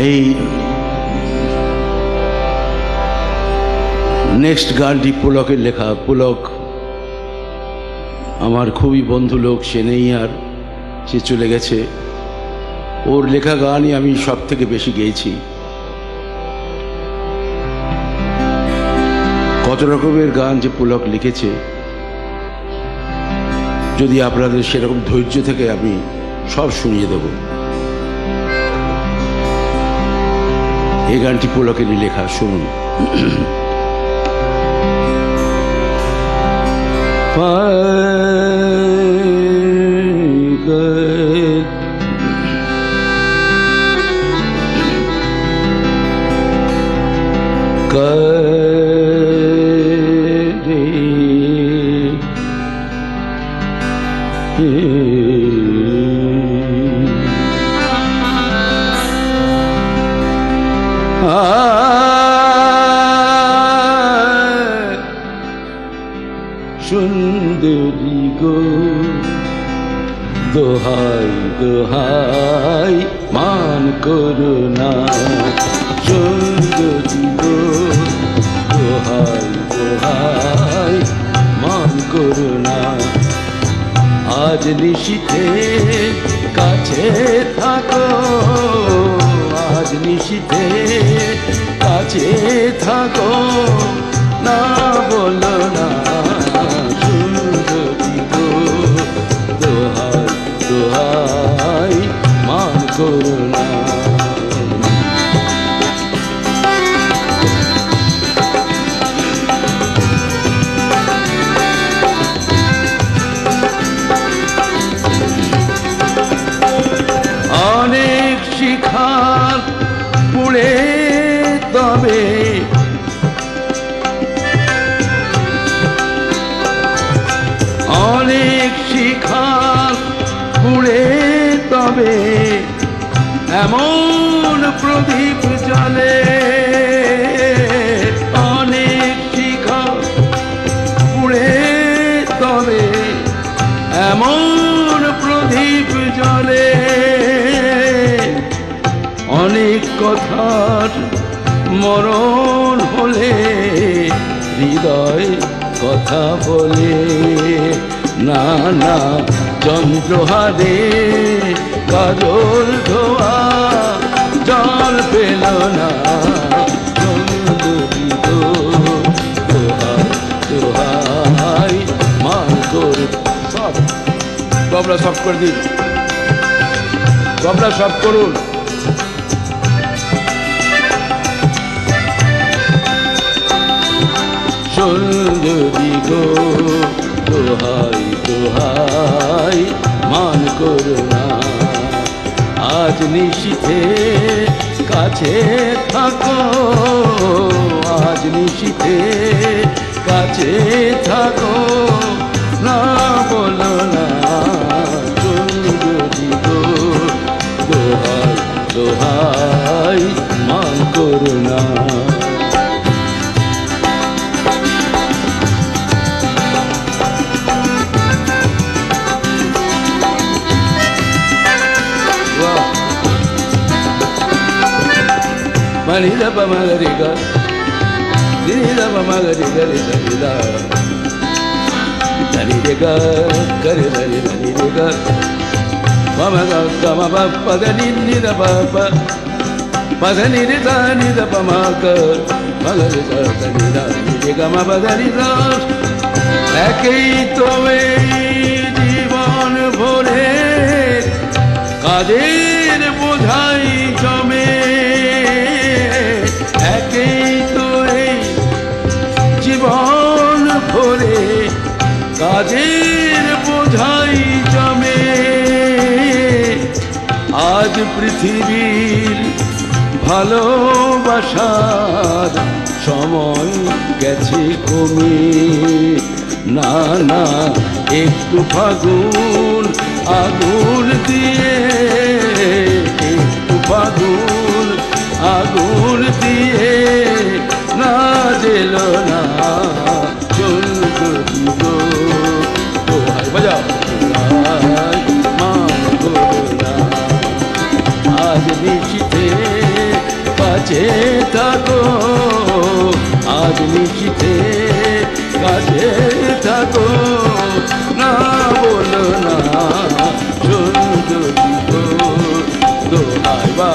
এই নেক্সট গানটি পুলকের লেখা। পুলক আমার খুবই বন্ধু লোক, সে নেই আর, সে চলে গেছে। ওর লেখা গানই আমি সব থেকে বেশি গেয়েছি। কত রকমের গান যে পুলক লিখেছে। যদি আপনাদের সেরকম ধৈর্য থেকে আমি সব শুনিয়ে দেব। এই গানটি পোলকেরই লেখা শুনুন। সুন্দরী গো, দোহাই দোহাই, মান করো না। সুন্দরী গো, দোহাই দোহাই, মান করো না। আজ নিশিতে কাছে থাকো। নিশিতে কাছে থাকো না বলো না সুন্দরী দোহাই দোহাই মান করো তবে অনেক শিখার পুড়ে তবে এমন প্রদীপ জলে অনেক শিখা পুড়ে তবে এমন প্রদীপ জলে অনেক কথার মরণ হলে, হৃদয় কথা বলে না না চন্দ্রহারে কাজল ধোয়া, জল পেল না সব। সব করে দিন। গবলা সব করুন। সুন্দরী গো দোহাই দোহাই মান করুণা আজ নিশিতে কাছে থাকো আজ নিশিতে কাছে থাকো। mani da pa magari ga ri ni da pa magari ga ri da ri da da ri de ga ga ri da ni da ri de ga ma ma ga ga ma pa pa da ni ni da pa pa pa da ni ri da ni da pa ma ga ma ga da ni da ni de ga ma pa da ni da ekito tovei কাজের বোঝাই জমে। আজ পৃথিবীর ভালোবাসার সময় গেছে কমে। না না, একটু ফাগুন আগুন দিয়ে, একটু ফাগুন আগুন দিয়ে। না জেল কাছে থাকো আজ নিশিতে কাছে থাকো। না বলো না দোহাই বা